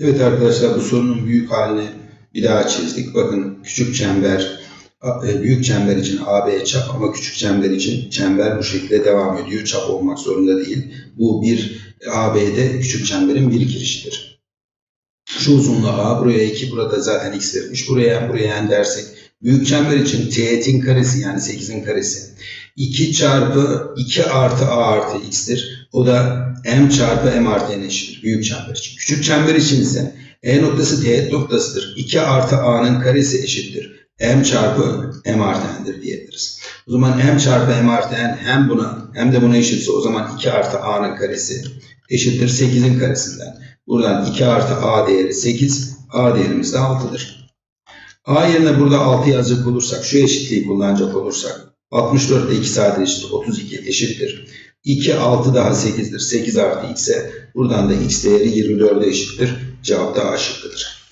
Evet arkadaşlar bu sorunun büyük halini bir daha çizdik. Bakın küçük çember, e, büyük çember için AB çap ama küçük çember için çember bu şekilde devam ediyor. Çap olmak zorunda değil. Bu bir AB'de küçük çemberin bir girişidir. Şu uzunluğu A, buraya 2, burada zaten x verilmiş. Buraya buraya n dersek büyük çember için teğetin karesi yani 8'in karesi 2 çarpı 2 artı A artı x'tir. O da m çarpı m artı n eşittir büyük çember için. Küçük çember için ise e noktası teğet noktasıdır. 2 artı a'nın karesi eşittir. m çarpı m artı n'dir diyebiliriz. O zaman m çarpı m artı n hem buna hem de buna eşitse o zaman 2 artı a'nın karesi eşittir 8'in karesinden. Buradan 2 artı a değeri 8, a değerimiz de 6'dır. A yerine burada 6 yazacak olursak, şu eşitliği kullanacak olursak 64 ile 2 sadeleştir 32 eşittir. 2 6 daha 8'dir. 8 artı x'e buradan da x değeri 24'e eşittir. Cevap da A şıkkıdır.